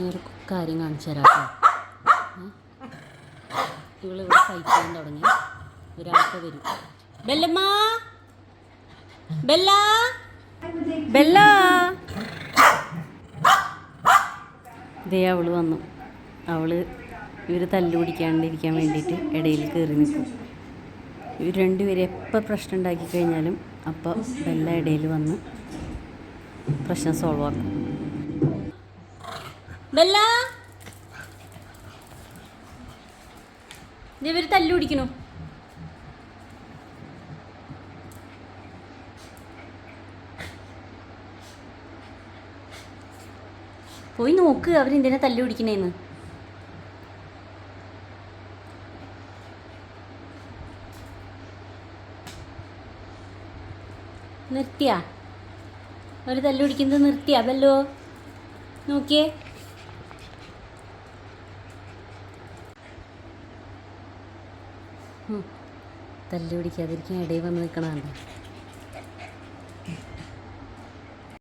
ഒരു കാര്യം കാണിച്ചു തരാം ഇവിടെ ഇവളിവിടെ സഹിക്കാൻ തുടങ്ങി. ഒരാൾക്ക് വരും. ബെല്ലമ്മ? ബെല്ല? ബെല്ല? ഇതേ അവൾ വന്നു. അവൾ ഇവർ തല്ലു പിടിക്കാണ്ടിരിക്കാൻ വേണ്ടിയിട്ട് ഇടയിൽ കയറി നിൽക്കും. ഇവർ രണ്ടുപേരും എപ്പോൾ പ്രശ്നം ഉണ്ടാക്കി കഴിഞ്ഞാലും അപ്പോൾ ബെല്ല ഇടയിൽ വന്ന് പ്രശ്നം സോൾവ് ആക്കും. ബെല്ല. ഇവർ തല്ലു പിടിക്കണു പോയി നോക്ക് അവരെന്തിനാ തല്ലു പിടിക്കണേന്ന് നിർത്തിയാ. അവർ തല്ലു പിടിക്കുന്നത് നിർത്തിയാ ബല്ലോ. നോക്കിയേ. തല്ലു പിടിക്കാതിരിക്കാൻ ഇടയിൽ വന്ന് നിൽക്കണതാണ്